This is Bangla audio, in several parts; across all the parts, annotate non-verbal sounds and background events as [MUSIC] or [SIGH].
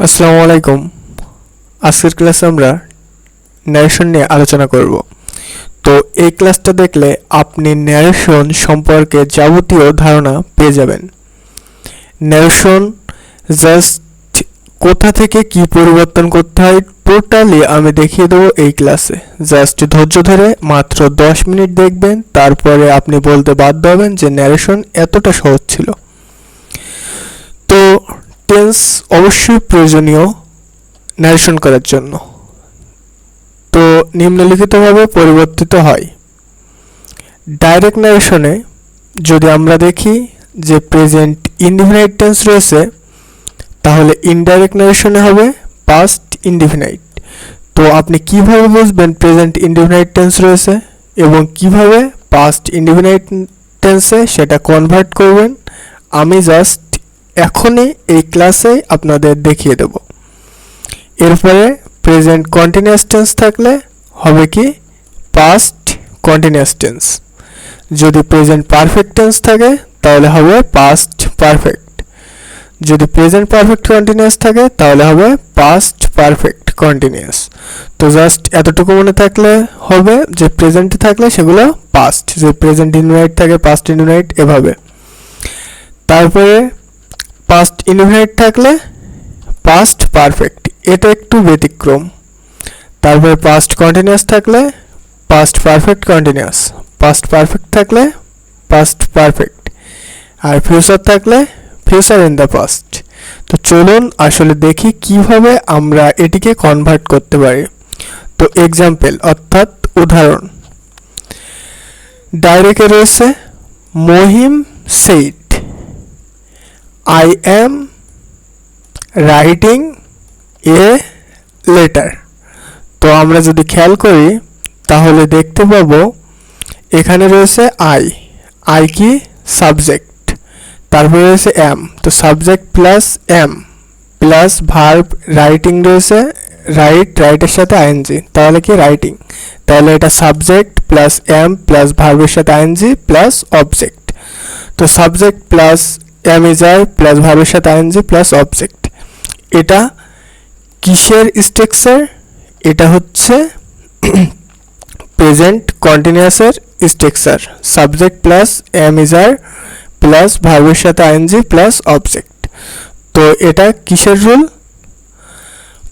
আসসালামু আলাইকুম। আজকের ক্লাসে আমরা ন্যারেশন নিয়ে আলোচনা করব। তো এই ক্লাসটা দেখলে আপনি ন্যারেশন সম্পর্কে যাবতীয় ধারণা পেয়ে যাবেন। ন্যারেশন জাস্ট কোথা থেকে কি পরিবর্তন করতে হয় টোটালি আমি দেখিয়ে দেবো এই ক্লাসে জাস্ট ধৈর্য ধরে মাত্র দশ মিনিট দেখবেন, তারপরে আপনি বলতে বাধ্য হবেন যে ন্যারেশন এতটা সহজ ছিল। তো টেন্স অবশ্যই প্রয়োজনীয় ন্যারেশন করার জন্য। তো নিম্নলিখিতভাবে পরিবর্তিত হয়। ডাইরেক্ট ন্যারেশনে যদি আমরা দেখি যে প্রেজেন্ট ইনডিফিনাইট টেন্স রয়েছে, তাহলে ইনডাইরেক্ট ন্যারেশনে হবে পাস্ট ইনডিফিনাইট তো আপনি কীভাবে বুঝবেন প্রেজেন্ট ইনডিফিনাইট টেন্স রয়েছে এবং কীভাবে পাস্ট ইনডিফিনাইট টেন্সে সেটা কনভার্ট করবেন? আমি জাস্ট এখনই এই ক্লাসে আপনাদের দেখিয়ে দেব। এরপরে প্রেজেন্ট কন্টিনিউয়াস টেন্স থাকলে হবে কি? পাস্ট কন্টিনিউয়াস টেন্স যদি প্রেজেন্ট পারফেক্ট টেন্স থাকে, তাহলে হবে পাস্ট পারফেক্ট যদি প্রেজেন্ট পারফেক্ট কন্টিনিউয়াস থাকে, তাহলে হবে পাস্ট পারফেক্ট কন্টিনিউয়াস তো জাস্ট এতটুকু মনে থাকলে হবে, যে প্রেজেন্টে থাকলে সেগুলো পাস্ট যে প্রেজেন্ট ইনভাইট থাকে পাস্ট ইনভাইট এভাবে। তারপরে পাস্ট ইনভাইট থাকলে পাস্ট পারফেক্ট এটা একটু ব্যতিক্রম। তারপরে পাস্ট কন্টিনিউয়াস থাকলে past perfect continuous past perfect থাকলে পাস্ট পারফেক্ট আর ফিউচার থাকলে ফিউচার ইন দ্য পাস্ট তো চলুন আসলে দেখি কীভাবে আমরা এটিকে কনভার্ট করতে পারি। তো এক্সাম্পল অর্থাৎ উদাহরণ। ডাইরেক্টে রয়েছে Mahim said I am writing a letter তো আমরা যদি খেয়াল করি, তাহলে দেখতে পাবো এখানে রয়েছে আই আই কি? সাবজেক্ট তারপরে রয়েছে এম তো subject plus am plus verb writing রয়েছে রাইট রাইটের সাথে আইএনজি তাহলে কি? রাইটিং তাহলে এটা সাবজেক্ট প্লাস এম প্লাস ভার্বের সাথে আইএনজি প্লাস অবজেক্ট তো সাবজেক্ট প্লাস আই প্লাস ভার্বের সাথে আইএনজি প্লাস অবজেক্ট এটা কিসের স্ট্রাকচার এটা হচ্ছে present কন্টিনিউয়াসের structure subject plus are plus ভার্বের সাথে আইএনজি প্লাস অবজেক্ট তো এটা কিসের রুল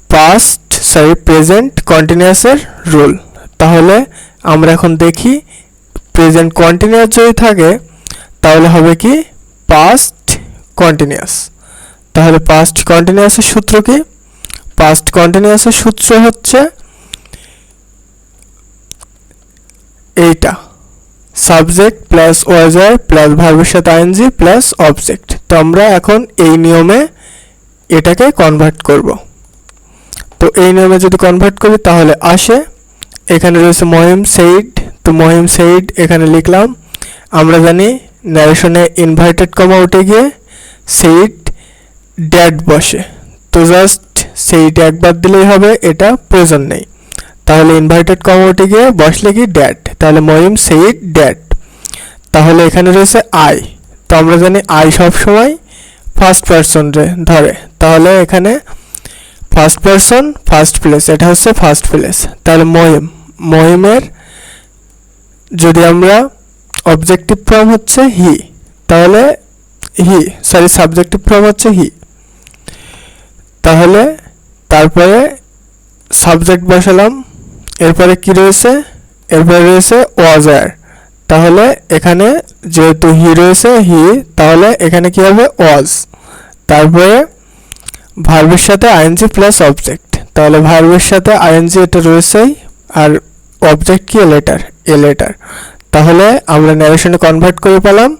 পাস্ট সরি প্রেজেন্ট কন্টিনিউয়াসের রুল তাহলে আমরা এখন দেখি প্রেজেন্ট কন্টিনিউয়াস যদি থাকে, তাহলে হবে কি? পাস্ট কন্টিনিউয়াস তাহলে পাস্ট কন্টিনিউয়াসের সূত্র কি? পাস্ট কন্টিনিউয়াসের সূত্র হচ্ছে এইটা। সাবজেক্ট প্লাস ওয়াজার প্লাস ভার্বের সাথে আইএনজি প্লাস অবজেক্ট তো আমরা এখন এই নিয়মে এটাকে কনভার্ট করব। তো এই নিয়মে যদি কনভার্ট করি, তাহলে আসে, এখানে রয়েছে মহিম সেইড তো মহিম সেইড এখানে লিখলাম, আমরা জানি ন্যারেশনে ইনভার্টেড কমা উঠে গিয়ে সেইড ড্যাড বসে। তো জাস্ট সেইড একবার দিলেই হবে, এটা প্রয়োজন নেই। তাহলে ইনভার্টেড কমা উঠে গিয়ে বসলে কি ড্যাড তাহলে মহিম সেইড ড্যাড তাহলে এখানে রয়েছে আই তো আমরা জানি আই সব সময় ফার্স্ট পারসন ধরে। তাহলে এখানে ফার্স্ট পারসন ফার্স্ট প্লেস এটা হচ্ছে ফার্স্ট প্লেস তাহলে মহিম, মহিমের যদি আমরা অবজেক্টিভ ফর্ম হচ্ছে হি তাহলে হি সরি সাবজেক্টিভ ফর্ম হচ্ছে হি। তাহলে, তারপরে সাবজেক্ট বসালাম, এরপরে কি রয়েছে? এরপরে রয়েছে ওয়াজার তাহলে এখানে যেহেতু হি রয়েছে, হি, তাহলে এখানে কি হবে? ওয়াজ তারপরে ভার্বের সাথে আইএনজি প্লাস অবজেক্ট তাহলে ভার্বের সাথে আইএনজি এটা রয়েছেই, আর অবজেক্ট কি? এ লেটার এ লেটার তাহলে আমরা ন্যারেশনে কনভার্ট করে পেলাম।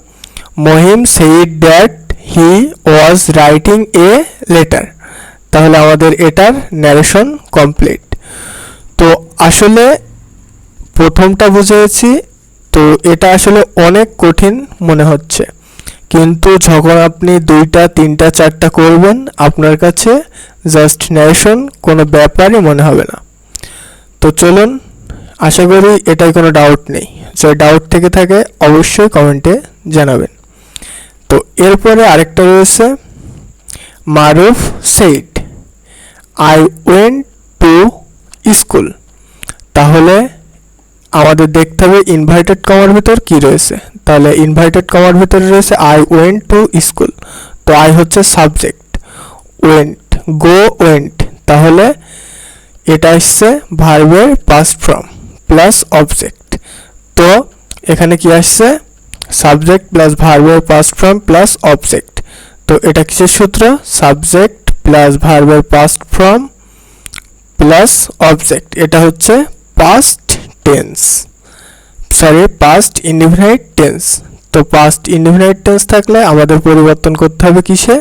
Mahim said that he was writing a letter তাহলে আমাদের এটার ন্যারেশন কমপ্লিট তো আসলে প্রথমটা বুঝেছি, তো এটা আসলে অনেক কঠিন মনে হচ্ছে। কিন্তু যখন আপনি দুইটা, তিনটা, চারটা করবেন, আপনার কাছে জাস্ট ন্যারেশন কোনো ব্যাপারই মনে হবে না। তো চলুন, আশা করি এটাই কোনো ডাউট নেই। যদি ডাউট থেকে থাকে, অবশ্যই কমেন্টে জানাবেন। তো এরপরে আরেকটা রয়েছে, মারুফ said I went to school তাহলে আমাদের দেখতে হবে ইনভার্টেড কমার ভিতর কি রয়েছে। তাহলে ইনভার্টেড কমার ভিতরে রয়েছে আই ওয়েন্ট টু স্কুল তো আই হচ্ছে সাবজেক্ট ওয়েন্ট গো ওয়েন্ট তাহলে এটা আসছে ভার্বের পাস্ট ফর্ম প্লাস অবজেক্ট তো এখানে কি আসছে? সাবজেক্ট প্লাস ভার্বের পাস্ট ফর্ম প্লাস অবজেক্ট তো এটা কিসের সূত্র? সাবজেক্ট প্লাস ভার্বের পাস্ট ফর্ম প্লাস অবজেক্ট এটা হচ্ছে past tense sorry past indefinite tense তো পাস্ট ইনডিফিনাইট টেন্স থাকলে আমাদের পরিবর্তন করতে হবে কিসে?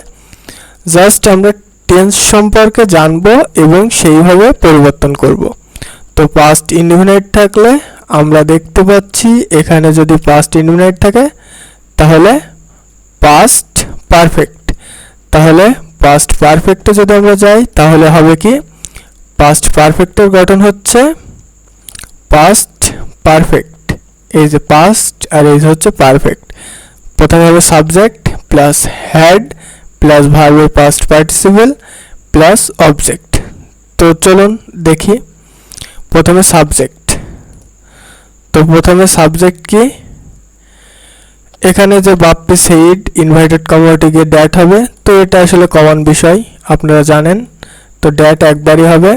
জাস্ট আমরা টেন্স সম্পর্কে জানব এবং সেইভাবে পরিবর্তন করব। তো পাস্ট ইনডিফিনাইট থাকলে আমরা দেখতে পাচ্ছি এখানে যদি পাস্ট ইনডিফিনাইট থাকে, তাহলে পাস্ট পারফেক্ট তাহলে পাস্ট পারফেক্টে যদি আমরা যাই, তাহলে হবে কি? পাস্ট পারফেক্টের গঠন হচ্ছে পাস্ট পারফেক্ট এই যে পাস্ট আর এই হচ্ছে পারফেক্ট প্রথমে হবে সাবজেক্ট প্লাস হ্যাড প্লাস ভার্বের পাস্ট পার্টিসিপেল প্লাস অবজেক্ট তো চলুন দেখি। প্রথমে সাবজেক্ট তো প্রথমে সাবজেক্ট কি? এখানে যে বাপ্পি সেইড ইনভাইটেড কমিউনিটি গিয়ে ড্যাট হবে, তো এটা আসলে কমন বিষয়, আপনারা জানেন। তো ড্যাট একবারই হবে।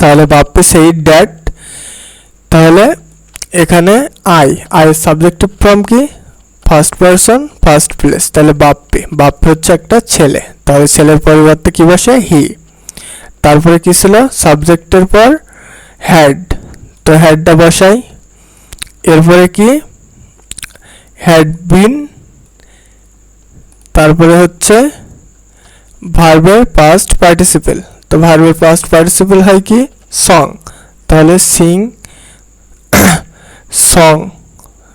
তাহলে বাপ্পি সেইড ড্যাট তাহলে এখানে আই আই সাবজেক্টিভ ফর্ম কি? ফার্স্ট পারসন ফার্স্ট প্লেস তাহলে বাপ্পি বাপ্পি হচ্ছে একটা ছেলে। তাহলে ছেলের পরিবর্তে কি বসে? হি তারপরে কি ছিল? সাবজেক্টের পর হ্যাড তো হ্যাডটা বসাই। এরপরে কি? হ্যাড বিন তারপরে হচ্ছে ভার্বের পাস্ট পার্টিসিপেল তো ভার্বের পাস্ট পার্টিসিপেল হয় কি? সং তাহলে সিং সং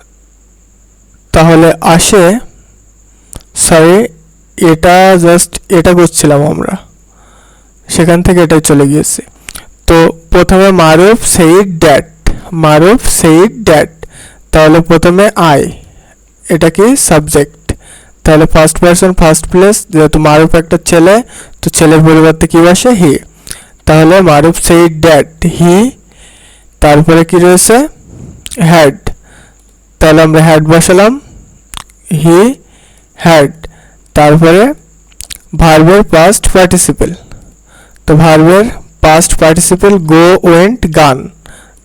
[COUGHS] তাহলে আসে সরি এটা জাস্ট এটা করছিলাম আমরা। সেখান থেকে এটাই চলে গিয়েছে। তো প্রথমে Maruf said that. Maruf said that. তাহলে প্রথমে আই। এটা কি সাবজেক্ট? তাহলে ফার্স্ট পারসন ফার্স্ট প্লেস যেহেতু মারুফ একটা ছেলে, তো ছেলের পরিবর্তে কি বসে হি। তাহলে মারুফ সেইড ড্যাট, হি। তারপরে কি রয়েছে? হ্যাড। তাহলে আমরা হ্যাড বসালাম। He, had. তারপরে ভার্বের পাস্ট পার্টিসিপেল তো ভার্বের পাস্ট পার্টিসিপেল গো ওয়েন্ট গান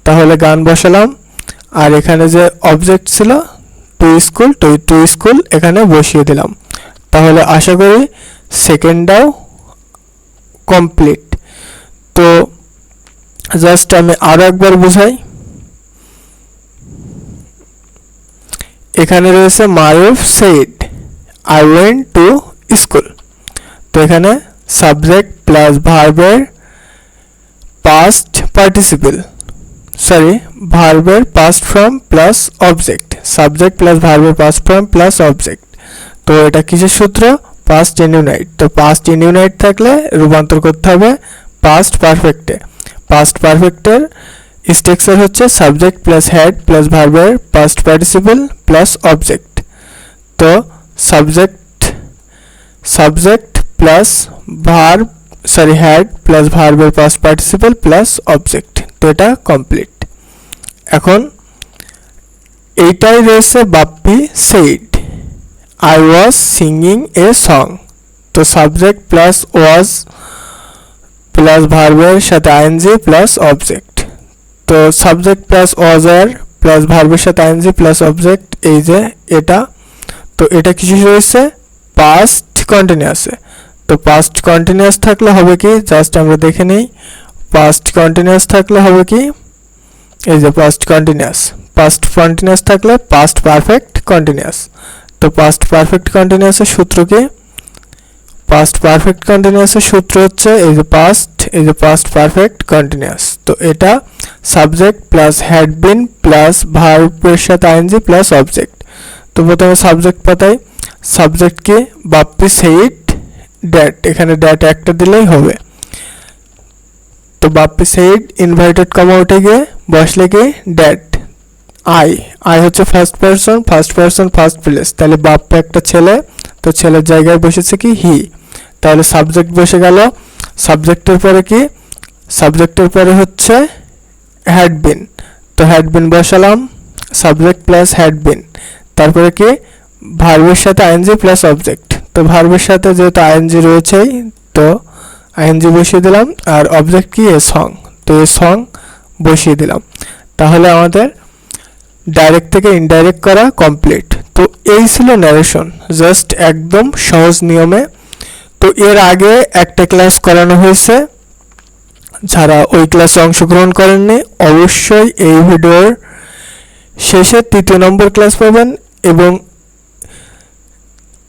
তাহলে গান বসালাম। আর এখানে যে অবজেক্ট ছিল to school to to school এখানে বসিয়ে দিলাম। তাহলে আশা করি সেকেন্ডটাও কমপ্লিট তো জাস্ট আমি আরও একবার বুঝাই। এখানে রয়েছে Maruf said I went to school তো এখানে সাবজেক্ট প্লাস ভার্বের পাস্ট পার্টিসিপেল সরি ভার্বের past form plus object subject plus ভার্বের পাস্ট ফর্ম প্লাস অবজেক্ট তো এটা কিসের সূত্র? পাস্ট ইনইউনাইট তো পাস্ট ইনইউনাইট থাকলে রূপান্তর করতে হবে পাস্ট পারফেক্টে পাস্ট পারফেক্টের স্ট্রাকচার হচ্ছে সাবজেক্ট প্লাস হ্যাড প্লাস ভার্বের পাস্ট পার্টিসিপেল প্লাস অবজেক্ট তো subject subject plus verb sorry had plus ভার্বের পাস্ট পার্টিসিপেল প্লাস অবজেক্ট তো এটা কমপ্লিট এখন এইটাই রয়েছে Bappi said I was singing a song তো সাবজেক্ট প্লাস ওয়াজ প্লাস ভার্বের সাথে আইএনজি প্লাস অবজেক্ট তো সাবজেক্ট প্লাস ওয়াজ আর প্লাস ভার্বের সাথে আইএনজি প্লাস অবজেক্ট এই যে এটা, তো এটা কিছু রয়েছে পাস্ট কন্টিনিউয়াসে তো পাস্ট কন্টিনিউয়াস থাকলে হবে কি? জাস্ট আমরা দেখে নেই। পাস্ট কন্টিনিউয়াস থাকলে হবে কি? এই যে পাস্ট কন্টিনিউয়াস পাস্ট কন্টিনিউয়াস থাকলে পাস্ট পারফেক্ট কন্টিনিউয়াস তো পাস্ট পারফেক্ট কন্টিনিউয়াসের সূত্র কি? পাস্ট পারফেক্ট কন্টিনিউয়াসের সূত্র হচ্ছে এই যে পাস্ট এই যে পাস্ট পারফেক্ট কন্টিনিউয়াস তো এটা subject plus had been plus ভার্বের সাথে আইএনজি প্লাস অবজেক্ট তো প্রথমে সাবজেক্ট পাতাই সাবজেক্ট কি? বাপ্পি সেইড ড্যাট এখানে ড্যাট একটা দিলেই হবে। তো বাপ্পি সেইড ইনভাইটেড কমা উঠে গিয়ে বসলে কি? ড্যাট আই আই হচ্ছে first person first person first place তাহলে বাপ্পা একটা ছেলে, তো ছেলের জায়গায় বসেছে কি? হি তাহলে সাবজেক্ট বসে গেল। সাবজেক্টের পরে কি? সাবজেক্টের পরে হচ্ছে হ্যাডবিন তো হ্যাডবিন বসালাম। সাবজেক্ট প্লাস হ্যাডবিন তারপরে কি? ভার্বের সাথে আইএনজি প্লাস অবজেক্ট তো ভার্বের সাথে যেহেতু আইএনজি রয়েছেই, তো আইএনজি বসিয়ে দিলাম আর অবজেক্ট কি? এ সং তো এ সং বসিয়ে দিলাম। তাহলে আমাদের ডাইরেক্ট থেকে ইনডাইরেক্ট করা কমপ্লিট তো এই ছিল ন্যারেশন জাস্ট একদম সহজ নিয়মে। তো এর আগে একটা ক্লাস করানো হয়েছে। যারা ওই ক্লাসে অংশগ্রহণ করেননি, অবশ্যই এই ভিডিওর শেষে তৃতীয় নম্বর ক্লাস পাবেন এবং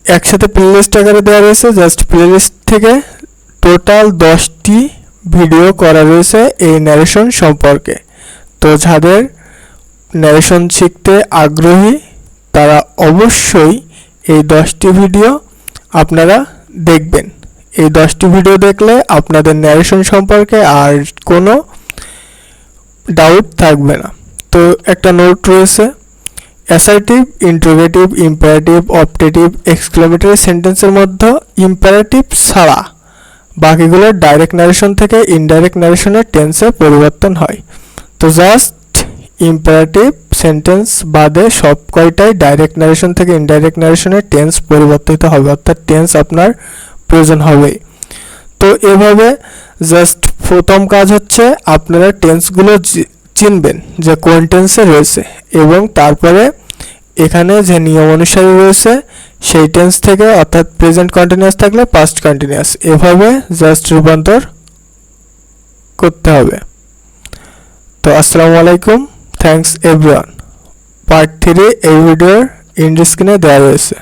একসাথে প্লেলিস্ট আকারে দেওয়া রয়েছে। জাস্ট প্লেলিস্ট থেকে টোটাল দশটি ভিডিও করা রয়েছে এই ন্যারেশন সম্পর্কে। তো যাদের ন্যারেশন শিখতে আগ্রহী, তারা অবশ্যই এই দশটি ভিডিও আপনারা দেখবেন। এই দশটি ভিডিও দেখলে আপনাদের ন্যারেশন সম্পর্কে আর কোনো ডাউট থাকবে না। তো একটা নোট রয়েছে। Assertive interrogative imperative optative exclamatory সেন্টেন্সের মধ্যে ইম্পারেটিভ ছাড়া বাকিগুলো ডাইরেক্ট ন্যারেশন থেকে ইনডাইরেক্ট ন্যারেশনের টেন্সে পরিবর্তন হয়। তো জাস্ট ইম্পারেটিভ সেন্টেন্স বাদে সব কয়টাই ডাইরেক্ট ন্যারেশন থেকে ইনডাইরেক্ট ন্যারেশনের টেন্স পরিবর্তিত হবে, অর্থাৎ টেন্স আপনার প্রয়োজন হবে। তো এভাবে জাস্ট প্রথম কাজ হচ্ছে আপনারা টেন্সগুলো চিনবেন যে কোন টেন্সে রয়েছে এবং তারপরে এখানে যে নিয়ম অনুসারে রয়েছে, সেই টেন্স থেকে অর্থাৎ প্রেজেন্ট কন্টিনিউয়াস থাকলে পাস্ট কন্টিনিউয়াস এভাবে জাস্ট রূপান্তর করতে হবে। তো আসসালামু আলাইকুম। থ্যাঙ্কস এভরিওয়ান পার্ট থ্রি এই ভিডিওর ইন্ড দেওয়া রয়েছে।